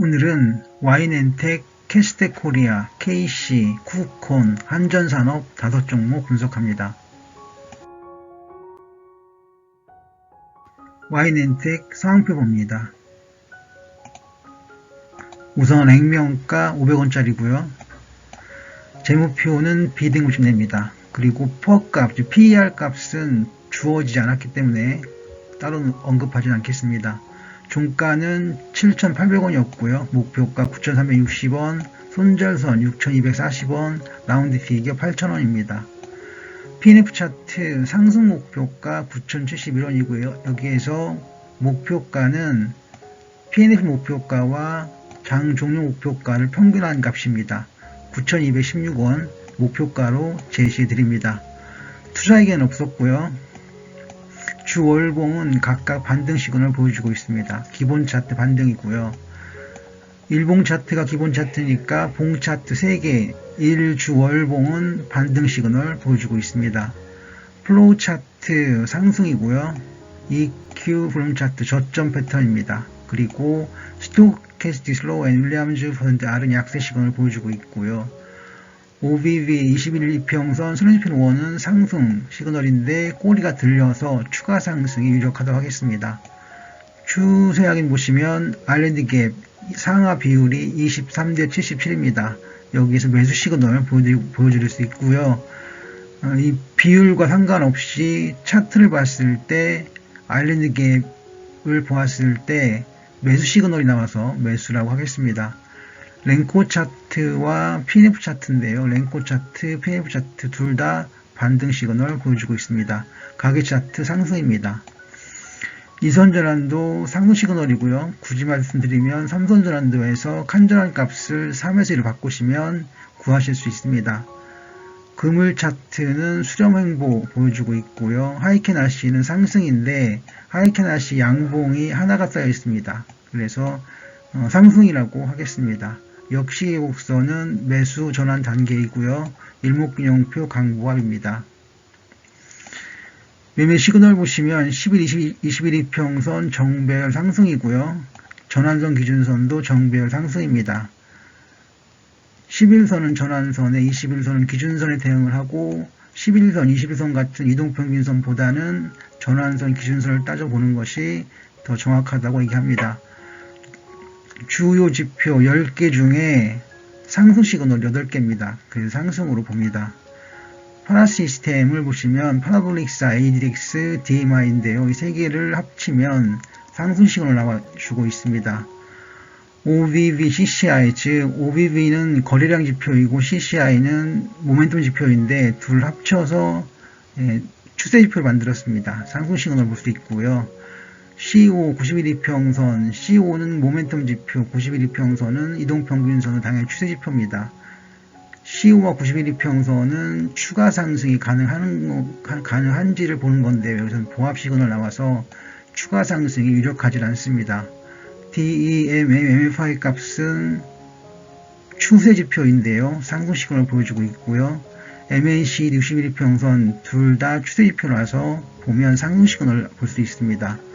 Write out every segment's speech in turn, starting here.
오늘은 와인엔텍, 캐스테 코리아, KC, 쿠콘, 한전산업 다섯 종목 분석합니다. 와인엔텍 상황표 봅니다. 우선 액면가 500원짜리고요. 재무표는 비등급식 냅니다. 그리고 포값, PER 값은 주어지지 않았기 때문에 따로 언급하진 않겠습니다. 종가는 7,800원이었고요. 목표가 9,360원, 손절선 6,240원, 라운드 피겨 8,000원입니다. PNF 차트 상승 목표가 9,071원이고요. 여기에서 목표가는 PNF 목표가와 장 종료 목표가를 평균한 값입니다. 9,216원 목표가로 제시해 드립니다. 투자에게는 없었고요. 주 월봉은 각각 반등 시그널을 보여주고 있습니다. 기본 차트 반등이고요. 일봉 차트가 기본 차트니까 봉 차트 3개, 1주 월봉은 반등 시그널 보여주고 있습니다. 플로우 차트 상승이고요. EQ 브롬 차트 저점 패턴입니다. 그리고 스토캐스티 슬로우 앤 윌리엄즈 퍼센트 R은 약세 시그널을 보여주고 있고요. OBV 21일 이평선 슬래시핀 1은 상승 시그널인데 꼬리가 들려서 추가 상승이 유력하다고 하겠습니다. 추세 확인 보시면 아일랜드 갭 상하 비율이 23대 77입니다. 여기에서 매수 시그널 보여드릴 수 있고요. 어, 이 비율과 상관없이 차트를 봤을 때 아일랜드 갭을 보았을 때 매수 시그널이 나와서 매수라고 하겠습니다. 랭코 차트와 PNF 차트인데요. 랭코 차트, PNF 차트 둘 다 반등 시그널 보여주고 있습니다. 가계 차트 상승입니다. 이선 전환도 상승 시그널이고요. 굳이 말씀드리면 삼선 전환도에서 칸전환 값을 3에서 1을 바꾸시면 구하실 수 있습니다. 금을 차트는 수렴 행보 보여주고 있고요. 하이켄 아시는 상승인데 하이켄 아시 양봉이 하나가 쌓여 있습니다. 그래서 어, 상승이라고 하겠습니다. 역시 곡선은 매수 전환 단계이고요. 일목균형표 강보합입니다. 매매 시그널 보시면 11, 20, 21이평선 정배열 상승이고요. 전환선 기준선도 정배열 상승입니다. 11선은 전환선에 21선은 기준선에 대응을 하고 11선, 21선 같은 이동평균선보다는 전환선 기준선을 따져보는 것이 더 정확하다고 얘기합니다. 주요 지표 10개 중에 상승 시그널 8개입니다. 그래서 상승으로 봅니다. 파라 시스템을 보시면 파라볼릭사, ADX, DMI인데요. 이 세 개를 합치면 상승 시그널 나와주고 있습니다. OBV, CCI, 즉 OBV는 거래량 지표이고 CCI는 모멘텀 지표인데 둘 합쳐서 예, 추세 지표를 만들었습니다. 상승 시그널 볼 수 있고요. CO 91이평선, CO는 모멘텀 지표, 91이평선은 이동평균선은 당연히 추세 지표입니다. CO와 91이평선은 추가 상승이 가능한, 가능한지를 보는 건데 여기서는 봉합 시그널 나와서 추가 상승이 유력하지 않습니다. DEM, MFI 값은 추세 지표인데요. 상승 시그널 보여주고 있고요. MAC 61이평선 둘 다 추세 지표라서 보면 상승 시그널 볼 수 있습니다.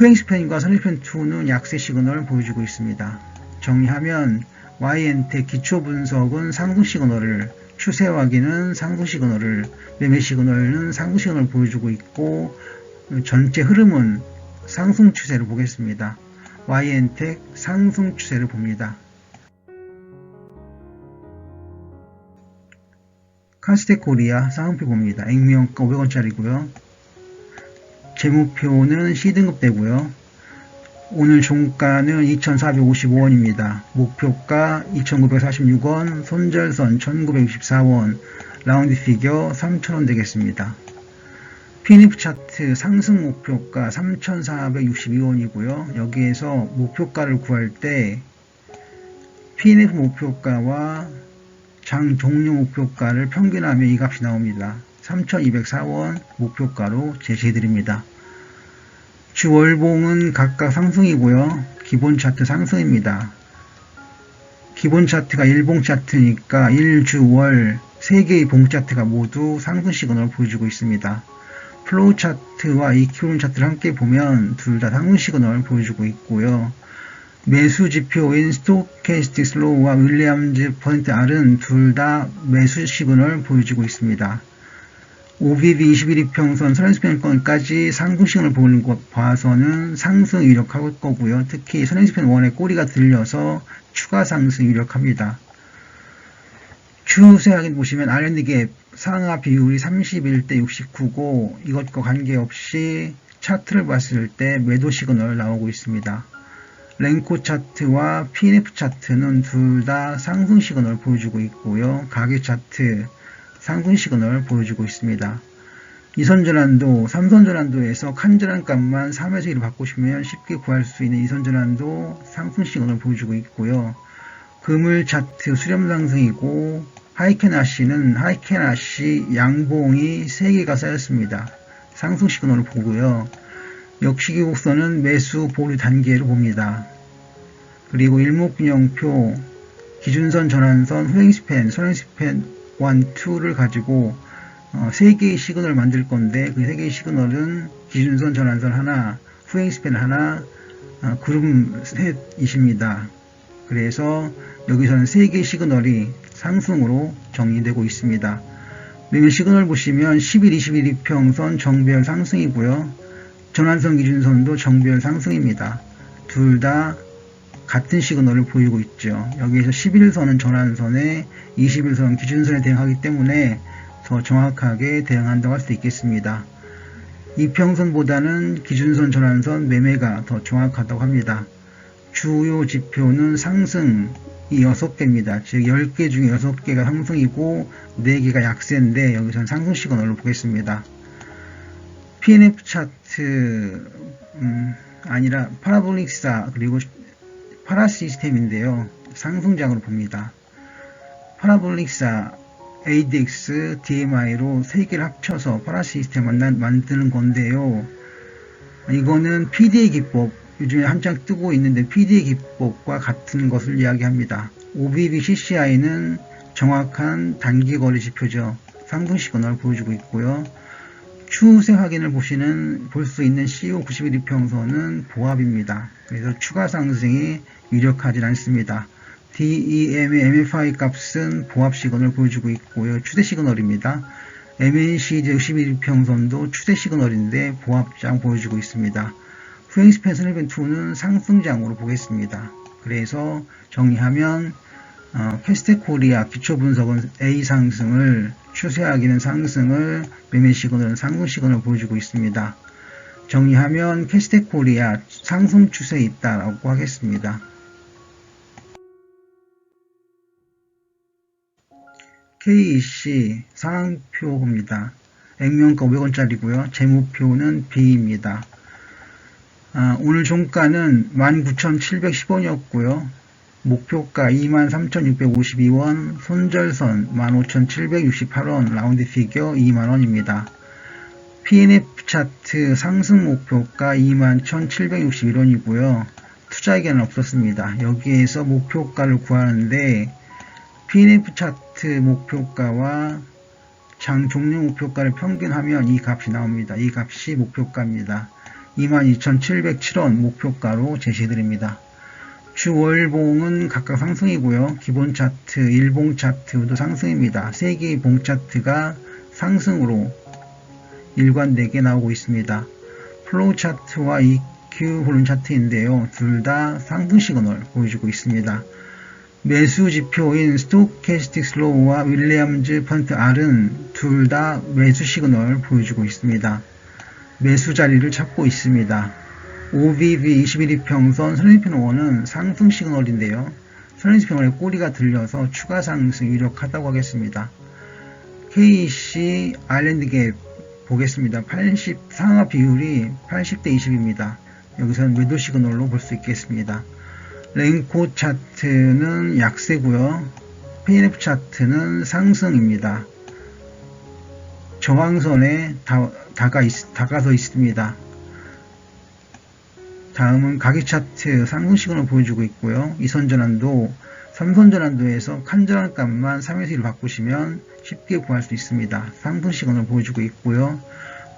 후행스팬과 선행스팬2는 약세 시그널을 보여주고 있습니다. 정리하면 YNT 기초 분석은 상승 시그널을 추세 확인은 상승 시그널을 매매 시그널은 상승 시그널을 보여주고 있고 전체 흐름은 상승 추세를 보겠습니다. YN텍 상승 추세를 봅니다. 카스텍 코리아 상승표 봅니다. 액면가 500원짜리고요. 재무표는 C등급 되고요. 오늘 종가는 2,455원입니다. 목표가 2,946원, 손절선 1,964원, 라운드 피겨 3,000원 되겠습니다. PNF 차트 상승 목표가 3,462원이고요. 여기에서 목표가를 구할 때 PNF 목표가와 장 종료 목표가를 평균하면 이 값이 나옵니다. 3,204원 목표가로 제시해 드립니다. 주 월봉은 각각 상승이고요. 기본 차트 상승입니다. 기본 차트가 일봉 차트니까 1주 월 3개의 봉 차트가 모두 상승 시그널을 보여주고 있습니다. 플로우 차트와 EQ 차트를 함께 보면 둘 다 상승 시그널을 보여주고 있고요. 매수 지표인 스토캐스틱 슬로우와 윌리엄즈 퍼센트 R은 둘 다 매수 시그널 보여주고 있습니다. OBB 21이평선 선행스펜권까지 상승 시그널 보는 것 봐서는 상승 유력할 거고요. 특히 선행스펜 1의 꼬리가 들려서 추가 상승 유력합니다. 추세 확인 보시면 R&D 갭 상하 비율이 31대 69고 이것과 관계없이 차트를 봤을 때 매도 시그널 나오고 있습니다. 랭코 차트와 PNF 차트는 둘 다 상승 시그널 보여주고 있고요. 가격 차트 상승 시그널 보여주고 있습니다. 이선전환도, 삼선전환도에서 칸전환 값만 3에서 1을 바꾸시면 쉽게 구할 수 있는 이선전환도 상승 시그널 보여주고 있고요. 금을 차트 수렴 상승이고 하이켄아시는 하이켄아시 양봉이 3개가 쌓였습니다. 상승 시그널을 보고요. 역시 기 곡선은 매수 보류 단계로 봅니다. 그리고 일목균형표 기준선 전환선 후행스팬, 선행스팬 1, 2를 가지고 어, 3개의 시그널을 만들 건데 그 3개의 시그널은 기준선 전환선 하나, 후행 스팬 하나, 어, 그룹 셋이십니다. 그래서 여기서는 3개의 시그널이 상승으로 정리되고 있습니다. 매매 시그널 보시면 11, 21 이평선 정별 상승이고요. 전환선 기준선도 정별 상승입니다. 둘다 같은 시그널을 보이고 있죠. 여기에서 11선은 전환선에 21선은 기준선에 대응하기 때문에 더 정확하게 대응한다고 할 수 있겠습니다. 이평선보다는 기준선 전환선 매매가 더 정확하다고 합니다. 주요 지표는 상승이 6개입니다. 즉 10개 중에 6개가 상승이고 4개가 약세인데 여기서는 상승 시그널로 보겠습니다. PNF 차트 음, 아니라 파라볼릭사 그리고 파라 시스템인데요. 상승장으로 봅니다. 파라볼릭사 ADX, DMI로 세 개를 합쳐서 파라 시스템 만드는 건데요. 이거는 PDA 기법, 요즘에 한창 뜨고 있는데 PDA 기법과 같은 것을 이야기합니다. OBB CCI는 정확한 단기 거래 지표죠. 상승 시그널을 보여주고 있고요. 추세 확인을 보시는 볼 수 있는 CO 91이평선은 보합입니다. 그래서 추가 상승이 유력하지 않습니다. DEM의 MFI 값은 보합 시그널을 보여주고 있고요. 추세 시그널입니다. MNC 61 평선도 추세 시그널인데 보합장 보여주고 있습니다. 후행스펜 펜2는 상승장으로 보겠습니다. 그래서 정리하면 어, 캐스테 코리아 기초 분석은 A 상승을 추세하기는 상승을 매매 시그널은 상승 시그널을 보여주고 있습니다. 정리하면 캐스테 코리아 상승 추세에 있다라고 하겠습니다. KEC 상황표입니다. 액면가 500원짜리고요. 재무표는 B입니다. 아, 오늘 종가는 19,710원이었고요. 목표가 23,652원, 손절선 15,768원, 라운드 피겨 2만원입니다. PNF 차트 상승 목표가 21,761원이고요. 투자에게는 없었습니다. 여기에서 목표가를 구하는데 PNF 차트 목표가와 장 종료 목표가를 평균하면 이 값이 나옵니다. 이 값이 목표가입니다. 22,707원 목표가로 제시드립니다. 주월봉은 각각 상승이고요. 기본 차트, 일봉 차트도 상승입니다. 세 개의 봉 차트가 상승으로 일관되게 나오고 있습니다. 플로우 차트와 EQ 홀론 차트인데요. 둘 다 상승 시그널 보여주고 있습니다. 매수 지표인 스토캐스틱 슬로우와 윌리엄즈 펀트 R은 둘 다 매수 시그널 보여주고 있습니다. 매수 자리를 찾고 있습니다. OBB 21이 평선 선행편 1은 상승 시그널인데요. 선행편 1의 꼬리가 들려서 추가 상승 유력하다고 하겠습니다. KC 아일랜드 갭 보겠습니다. 80 상하 비율이 80대 20입니다. 여기서는 매도 시그널로 볼 수 있겠습니다. 랭코 차트는 약세고요. PNF 차트는 상승입니다. 저항선에 다, 다가 있, 다가서 있습니다. 다음은 가격 차트 상승 시그널 보여주고 있고요. 이선 전환도 3선 전환도에서 칸전환 값만 3에서 1로 바꾸시면 쉽게 구할 수 있습니다. 상승 시그널 보여주고 있고요.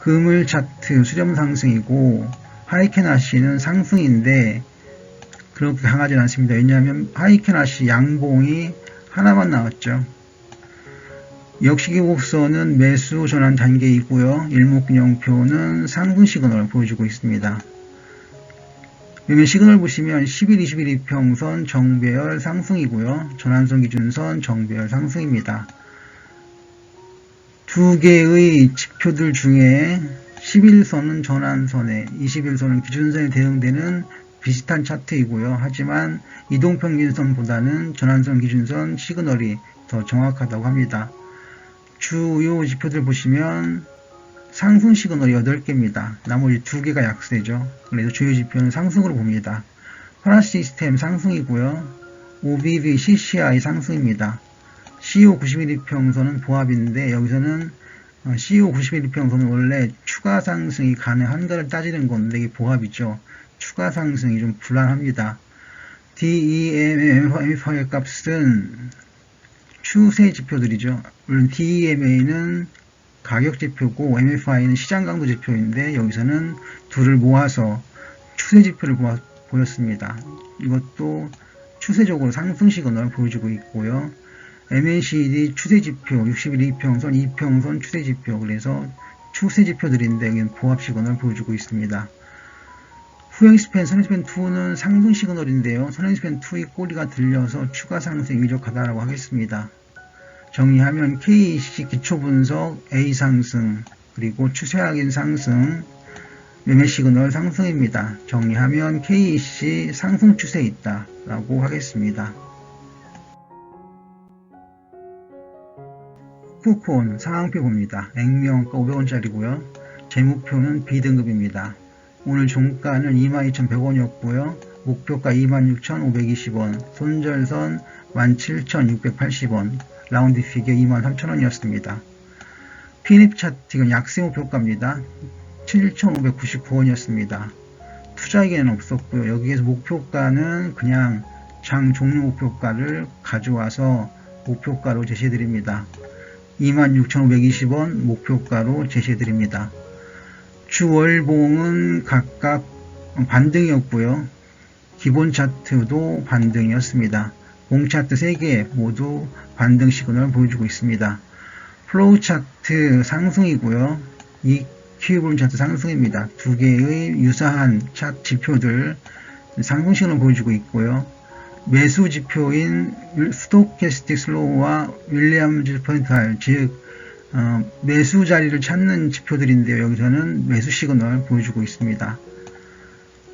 금을 차트 수렴 상승이고 하이켄 아시는 상승인데 그렇게 강하진 않습니다. 왜냐하면 하이켄 아시 양봉이 하나만 나왔죠. 역시기 곡선은 매수 전환 단계이고요. 일목균형표는 상승 시그널을 보여주고 있습니다. 여기 시그널 보시면 11, 21 이평선 정배열 상승이고요. 전환선 기준선 정배열 상승입니다. 두 개의 지표들 중에 11선은 전환선에 21선은 기준선에 대응되는 비슷한 차트이고요. 하지만 이동평균선보다는 전환선 기준선 시그널이 더 정확하다고 합니다. 주요 지표들 보시면 상승 시그널 8개입니다. 나머지 2개가 약세죠. 그래서 주요 지표는 상승으로 봅니다. 파라 시스템 상승이고요. OBB CCI 상승입니다. CO 91일평선은 보합인데 여기서는 CO 91일평선은 원래 추가 상승이 가능한가를 따지는 건데 이게 보합이죠. 추가 상승이 좀 불안합니다. DEMA 값은 추세 지표들이죠. 물론 DEMA는 가격 지표고 MFI는 시장 강도 지표인데 여기서는 둘을 모아서 추세 지표를 보였습니다. 이것도 추세적으로 상승 시그널을 보여주고 있고요. MACD 추세 지표 61 2평선, 2평선 추세 지표 그래서 추세 지표들인데 여기는 보합 시그널 보여주고 있습니다. 후행 스팬, 선행 스팬 2는 상승 시그널인데요. 선행 스팬 2의 꼬리가 들려서 추가 상승 유력하다라고 하겠습니다. 정리하면 KEC 기초분석 A 상승 그리고 추세하긴 상승 매매 시그널 상승입니다. 정리하면 KEC 상승 추세에 있다 라고 하겠습니다. 쿠폰 상황표 봅니다. 액면가 500원짜리고요. 재무표는 B등급입니다. 오늘 종가는 22,100원이었고요. 목표가 26,520원, 손절선 17,680원, 라운드 피겨 23,000원이었습니다. 피닙 차트 이건 약세 목표가입니다. 7,599원이었습니다. 투자에게는 없었고요. 여기에서 목표가는 그냥 장 종료 목표가를 가져와서 목표가로 제시해 드립니다. 26,520원 목표가로 제시해드립니다. 주월봉은 각각 반등이었고요. 기본 차트도 반등이었습니다. 봉 차트 3개 모두 반등 시그널 보여주고 있습니다. 플로우 차트 상승이고요. 이 키브론 차트 상승입니다. 두 개의 유사한 차트 지표들 상승 시그널 보여주고 있고요. 매수 지표인 스토캐스틱 슬로우와 윌리엄즈 퍼센타일 즉 어, 매수 자리를 찾는 지표들인데요. 여기서는 매수 시그널 보여주고 있습니다.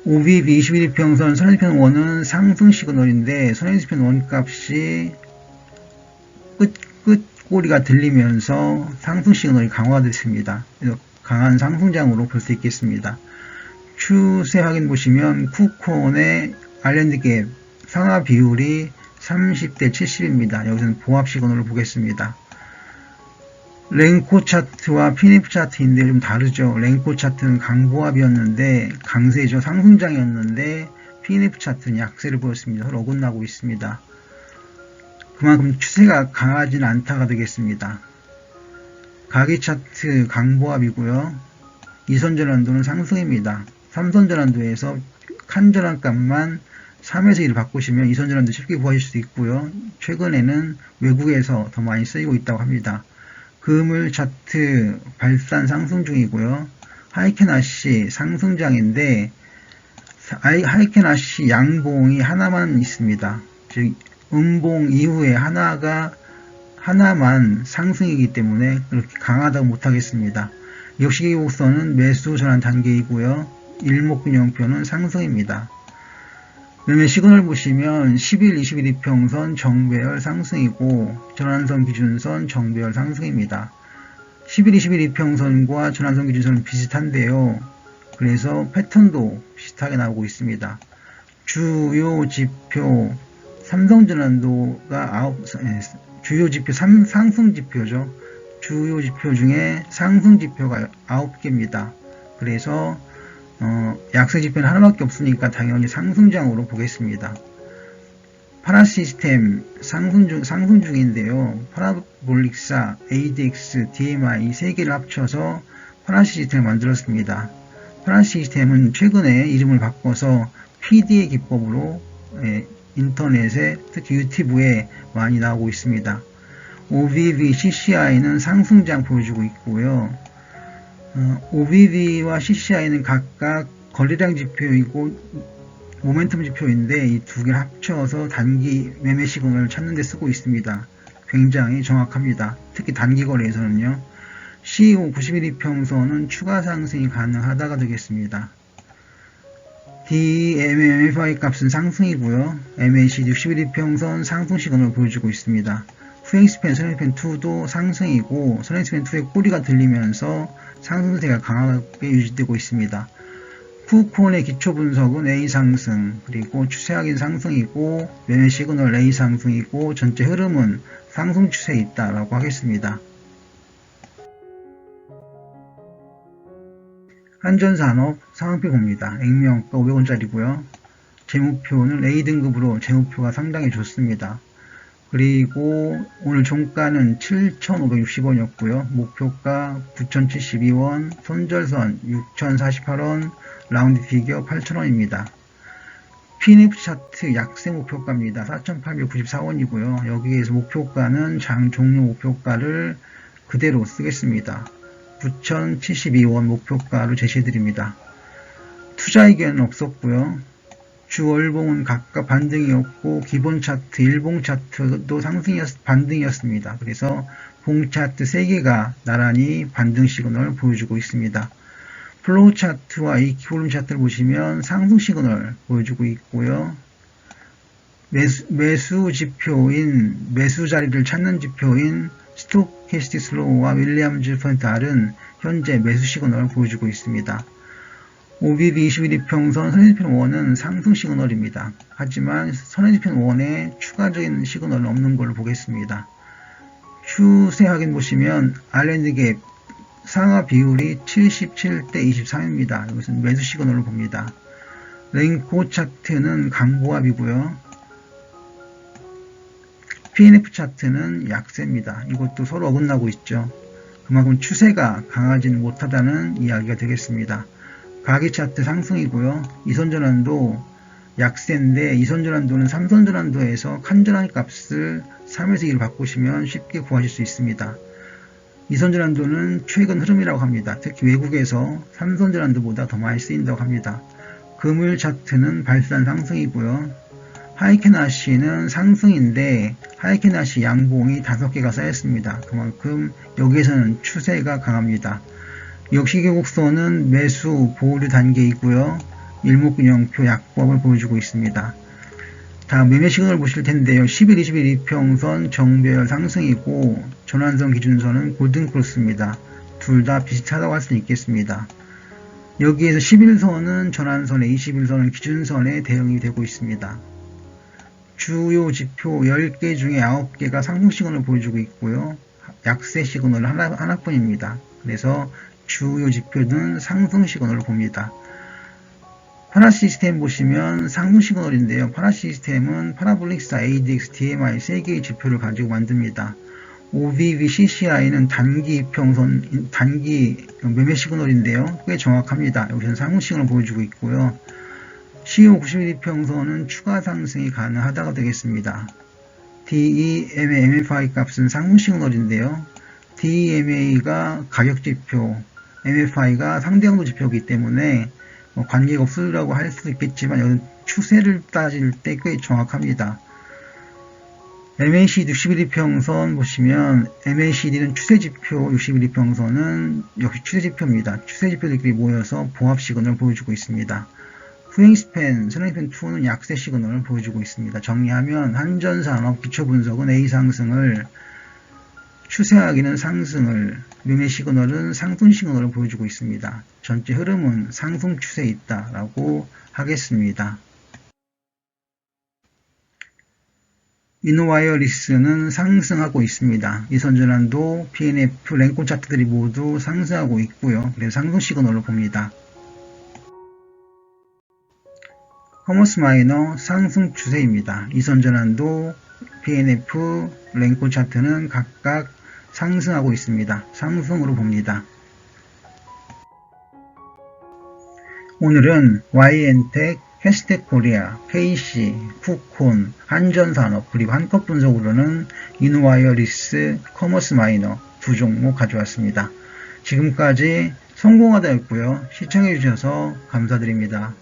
OBB 21평선 선행지편 1은 상승 시그널인데 선행지편 1 값이 끝, 끝 꼬리가 들리면서 상승 시그널이 강화됐습니다. 강한 상승장으로 볼 수 있겠습니다. 추세 확인 보시면 쿠콘의 아일랜드 갭 상하 비율이 30대 70입니다. 여기서는 보합 시그널을 보겠습니다. 랭코 차트와 피닙 차트인데 좀 다르죠. 랭코 차트는 강보합이었는데 강세죠. 상승장이었는데 피닙 차트는 약세를 보였습니다. 서로 어긋나고 있습니다. 그만큼 추세가 강하진 않다가 되겠습니다. 가계 차트 강보합이고요. 이선 전환도는 상승입니다. 삼선 전환도에서 칸 전환값만 3에서 1을 바꾸시면 이선전환도 쉽게 구하실 수 있고요. 최근에는 외국에서 더 많이 쓰이고 있다고 합니다. 금을 차트 발산 상승 중이고요. 하이켄아시 상승장인데 하이켄아시 양봉이 하나만 있습니다. 즉 음봉 이후에 하나가 하나만 상승이기 때문에 그렇게 강하다고 못하겠습니다. 역시 곡선은 매수 전환 단계이고요. 일목균형표는 상승입니다. 그러면 시그널 보시면 10일, 21일 평선 정배열 상승이고 전환선 기준선 정배열 상승입니다. 10일, 21일 평선과 전환선 기준선은 비슷한데요. 그래서 패턴도 비슷하게 나오고 있습니다. 주요 지표 삼성전환도가 9, 예, 주요 지표 3, 상승 지표죠. 주요 지표 중에 상승 지표가 9개입니다. 그래서 어, 약세 지표는 하나밖에 없으니까 당연히 상승장으로 보겠습니다. 파라 시스템 상승, 중, 상승 중인데요. 파라볼릭사, ADX, DMI 세 개를 합쳐서 파라 시스템을 만들었습니다. 파라 시스템은 최근에 이름을 바꿔서 PD의 기법으로 예, 인터넷에 특히 유튜브에 많이 나오고 있습니다. OBV, CCI는 상승장 보여주고 있고요. 어, OBV와 CCI는 각각 거래량 지표이고 모멘텀 지표인데 이 두 개를 합쳐서 단기 매매 시그널을 찾는 데 쓰고 있습니다. 굉장히 정확합니다. 특히 단기 거래에서는요. CEO 91이평선은 추가 상승이 가능하다가 되겠습니다. DMMFI 값은 상승이고요. MACD 61이평선 상승 시그널을 보여주고 있습니다. 후행스팬, 선행스팬 2도 상승이고 선행스팬 2의 꼬리가 들리면서 상승세가 강하게 유지되고 있습니다. 푸콘의 기초 분석은 A 상승, 그리고 추세 확인 상승이고 매매 시그널 A 상승이고 전체 흐름은 상승 추세에 있다라고 하겠습니다. 한전산업 상황표 봅니다. 액면가 500원짜리고요. 재무표는 A등급으로 재무표가 상당히 좋습니다. 그리고 오늘 종가는 7,560원이었고요. 목표가 9,072원, 손절선 6,048원, 라운드 피겨 8,000원입니다. PNF 차트 약세 목표가입니다. 4,894원이고요. 여기에서 목표가는 장 종료 목표가를 그대로 쓰겠습니다. 9,072원 목표가로 제시해드립니다. 투자 의견은 없었고요. 주 월봉은 각각 반등이었고 기본 차트, 일봉 차트도 상승이었, 반등이었습니다. 그래서 봉 차트 3개가 나란히 반등 시그널을 보여주고 있습니다. 플로우 차트와 이 기울음 차트를 보시면 상승 시그널 보여주고 있고요. 매수, 매수 지표인 매수 자리를 찾는 지표인 스토캐스티 슬로우와 윌리엄즈 펀달은 현재 매수 시그널을 보여주고 있습니다. OBB 21이평선 선행지편 1은 상승 시그널입니다. 하지만 선행지편 1에 추가적인 시그널은 없는 걸로 보겠습니다. 추세 확인 보시면 알랜드 갭 상하 비율이 77대 23입니다. 이것은 매수 시그널로 봅니다. 랭코 차트는 강보합이고요. PNF 차트는 약세입니다. 이것도 서로 어긋나고 있죠. 그만큼 추세가 강하지는 못하다는 이야기가 되겠습니다. 가계 차트 상승이고요. 이선전환도 약세인데 이선전환도는 삼선전환도에서 칸전환 값을 3에서 2를 바꾸시면 쉽게 구하실 수 있습니다. 이선전환도는 최근 흐름이라고 합니다. 특히 외국에서 삼선전환도보다 더 많이 쓰인다고 합니다. 금요일 차트는 발산 상승이고요. 하이켄아시는 상승인데 하이켄아시 양봉이 5개가 쌓였습니다. 그만큼 여기에서는 추세가 강합니다. 역시 계곡선은 매수 보류 단계이고요. 일목균형표 약법을 보여주고 있습니다. 다음 매매 시그널 보실 텐데요. 11, 21 이평선 정배열 상승이고 전환선 기준선은 골든크로스입니다. 둘 다 비슷하다고 할 수 있겠습니다. 여기에서 11선은 전환선에 21선은 기준선에 대응이 되고 있습니다. 주요 지표 10개 중에 9개가 상승 시그널을 보여주고 있고요. 약세 시그널 하나, 하나뿐입니다. 그래서 주요 지표는 상승 시그널을 봅니다. 파라 시스템 보시면 상승 시그널인데요. 파라 시스템은 파라볼릭사 ADX, DMI 3개의 지표를 가지고 만듭니다. OBV, CCI는 단기 평선, 단기 매매 시그널인데요. 꽤 정확합니다. 여기서는 상승 시그널 보여주고 있고요. CO 91 평선은 추가 상승이 가능하다가 되겠습니다. DEMA MFI 값은 상승 시그널인데요. DEMA가 가격 지표, MFI가 상대강도 지표이기 때문에 뭐 관계가 없으라고 할 수도 있겠지만 여기 추세를 따질 때 꽤 정확합니다. MACD 61이평선 보시면 MACD는 추세지표 61이평선은 역시 추세지표입니다. 추세지표들끼리 모여서 보합 시그널을 보여주고 있습니다. 후행스팬, 선행스팬 2는 약세 시그널을 보여주고 있습니다. 정리하면 한전산업 기초분석은 A 상승을 추세하기는 상승을, 매매 시그널은 상승 시그널을 보여주고 있습니다. 전체 흐름은 상승 추세에 있다라고 하겠습니다. 이노와이어 리스는 상승하고 있습니다. 이선전환도 PNF 랭콘 차트들이 모두 상승하고 있고요. 그래서 상승 시그널로 봅니다. 커머스 마이너 상승 추세입니다. 이선전환도 PNF 랭콘 차트는 각각 상승하고 있습니다. 상승으로 봅니다. 오늘은 YN텍 해스텍 코리아, 페이시, 쿠콘, 한전산업, 그리고 한껏 분석으로는 인와이어리스, 커머스 마이너 두 종목 가져왔습니다. 지금까지 성공하다였고요. 시청해주셔서 감사드립니다.